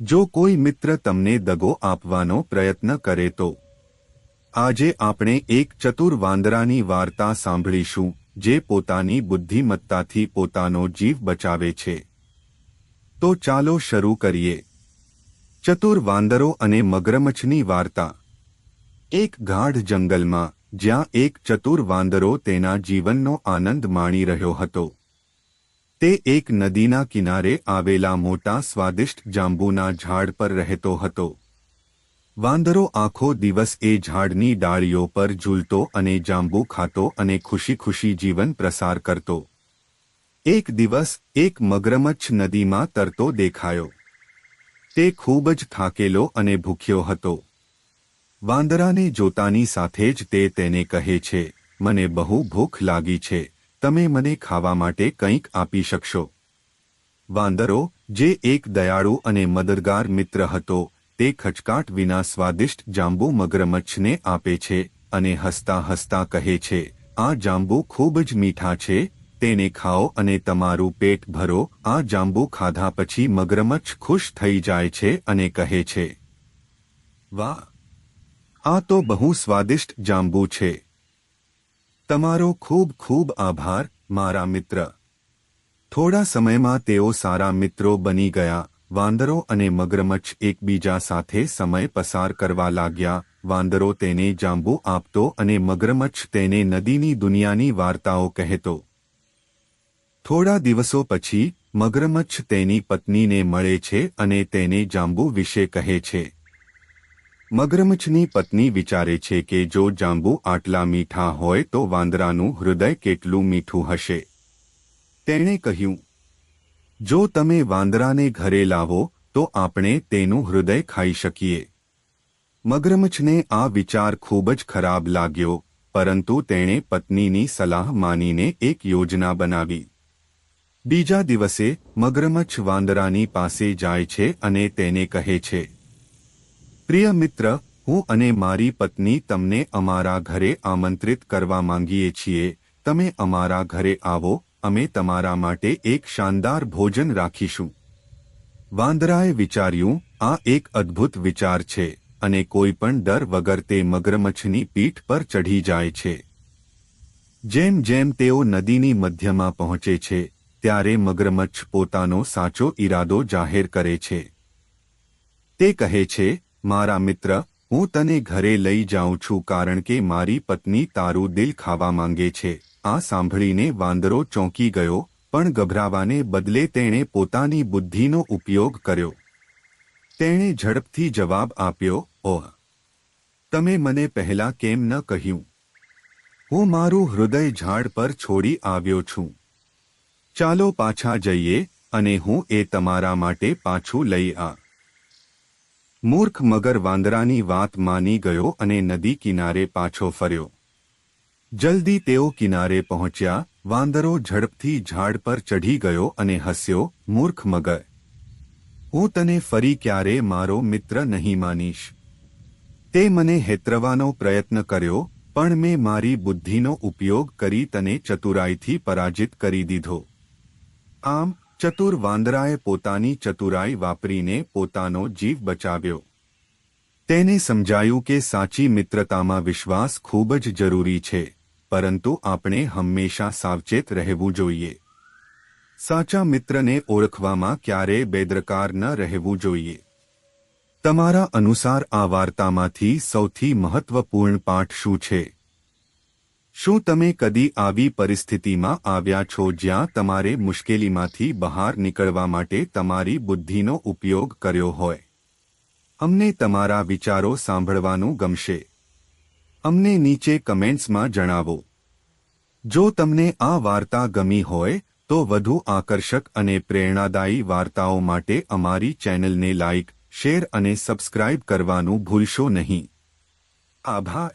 જો કોઈ મિત્ર તમને દગો આપવાનો પ્રયત્ન કરે તો આજે આપણે એક ચતુર વાંદરાની વાર્તા સાંભળીશું, જે પોતાની બુદ્ધિમત્તાથી પોતાનો જીવ બચાવે છે. તો ચાલો શરૂ કરીએ. ચતુર વાંદરો અને મગરમચ્છની વાર્તા. એક ગાઢ જંગલમાં, જ્યાં એક ચતુર વાંદરો તેના જીવનનો આનંદ માણી રહ્યો હતો. તે એક નદીના કિનારે આવેલા મોટા સ્વાદિષ્ટ જાંબુના ઝાડ પર રહેતો હતો. વાંદરો આખો દિવસ એ ઝાડની ડાળીઓ પર ઝૂલતો અને જાંબુ ખાતો અને ખુશી ખુશી જીવન પ્રસાર કરતો. એક દિવસ એક મગરમચ્છ નદીમાં તરતો દેખાયો. તે ખૂબ જ થાકેલો અને ભૂખ્યો હતો. વાંદરાને જોતાની સાથે જ તે તેને કહે છે, મને બહુ ભૂખ લાગી છે. તમે મને ખાવા માટે કંઈક આપી શકશો. વાંદરો, જે એક દયાળુ અને મદદગાર મિત્ર હતો, તે ખચકાટ વિના સ્વાદિષ્ટ જાંબુ મગરમચ્છને આપે છે અને હસતા હસતા કહે છે, આ જાંબુ ખૂબ જ મીઠા છે, તેને ખાઓ અને તમારું પેટ ભરો. આ જાંબુ ખાધા પછી મગરમચ્છ ખુશ થઈ જાય છે અને કહે છે, વાહ! આ તો બહુ સ્વાદિષ્ટ જાંબુ છે. તમારો ખૂબ ખૂબ આભાર, મારા મિત્ર. થોડા સમયમાં તેઓ સારા મિત્રો બની ગયા, વાંદરો અને મગરમચ્છ એકબીજા સાથે સમય પસાર કરવા લાગ્યા, વાંદરો તેને જાંબુ આપતો અને મગરમચ્છ તેને નદીની દુનિયાની વાર્તાઓ કહેતો. થોડા દિવસો પછી, મગરમચ્છ તેની પત્નીને મળે છે અને તેને જાંબુ વિશે કહે છે. મગરમચ્છની પત્ની વિચારે છે કે જો જાંબુ આટલા મીઠા હોય તો વાંદરાનું હૃદય કેટલું મીઠું હશે. તેણે કહ્યું, જો તમે વાંદરાને ઘરે લાવો, તો આપણે તેનું હૃદય ખાઈ શકીએ. મગરમચ્છને આ વિચાર ખૂબ જ ખરાબ લાગ્યો, પરંતુ તેણે પત્નીની સલાહ માનીને એક યોજના બનાવી. બીજા દિવસે મગરમચ્છ વાંદરાની પાસે જાય છે અને તેને કહે છે પ્રિય મિત્ર, હું અને મારી પત્ની તમને અમારા ઘરે આમંત્રિત કરવા માંગીએ છીએ. તમે અમારા ઘરે આવો, અમે તમારા માટે એક શાનદાર ભોજન રાખીશું. વાંદરાએ વિચાર્યું, આ એક અદ્ભુત વિચાર છે, અને કોઈ પણ ડર વગર તે મગરમચ્છની પીઠ પર ચઢી જાય છે. જેમ જેમ તેઓ નદીની મધ્યમાં પહોંચે છે, ત્યારે મગરમચ્છ પોતાનો સાચો ઈરાદો જાહેર કરે છે. તે કહે છે મારા મિત્ર, હું તને ઘરે લઈ જાઉં છું કારણ કે મારી પત્ની તારું દિલ ખાવા માંગે છે. આ સાંભળીને વાંદરો ચોંકી ગયો, પણ ગભરાવાને બદલે તેણે પોતાની બુદ્ધિનો ઉપયોગ કર્યો. તેણે ઝડપથી જવાબ આપ્યો, ઓહ, તમે મને પહેલા કેમ ન કહ્યું? હું મારું હૃદય ઝાડ પર છોડી આવ્યો છું. ચાલો પાછા જઈએ અને હું એ તમારા માટે પાછું લઈ આ. મૂર્ખ મગર વાંદરાની વાત માની ગયો અને નદી કિનારે પાછો ફર્યો. જલ્દી તેઓ કિનારે પહોંચ્યા, વાંદરો ઝડપથી ઝાડ પર ચઢી ગયો અને હસ્યો, મૂર્ખ મગર, હું તને ફરી ક્યારે મારો મિત્ર નહીં માનીશ? તે મને હેતરવાનો પ્રયત્ન કર્યો, પણ મેં મારી બુદ્ધિનો ઉપયોગ કરી તને ચતુરાઈથી પરાજિત કરી દીધો. આમ ચતુર વાંદરાએ પોતાની ચતુરાઈ વાપરીને પોતાનો જીવ બચાવ્યો. તેને સમજાયું કે સાચી મિત્રતામાં વિશ્વાસ ખૂબ જ જરૂરી છે, પરંતુ આપણે હંમેશા સાવચેત રહેવું જોઈએ. સાચા મિત્રને ઓળખવામાં ક્યારેય બેદરકાર ન રહેવું જોઈએ. તમારા અનુસાર આ વાર્તામાંથી સૌથી મહત્વપૂર્ણ પાઠ શું છે? શું તમે કદી આવી પરિસ્થિતિમાં આવ્યા છો જ્યાં તમારે મુશ્કેલીમાંથી બહાર નીકળવા માટે તમારી બુદ્ધિનો ઉપયોગ કર્યો હોય? અમને તમારા વિચારો સાંભળવાનું ગમશે. અમને નીચે કમેન્ટ્સમાં જણાવો. જો તમને આ વાર્તા ગમી હોય, તો વધુ આકર્ષક અને પ્રેરણાદાયી વાર્તાઓ માટે અમારી ચેનલને લાઇક શેર અને સબસ્ક્રાઇબ કરવાનું ભૂલશો નહીં. આભાર.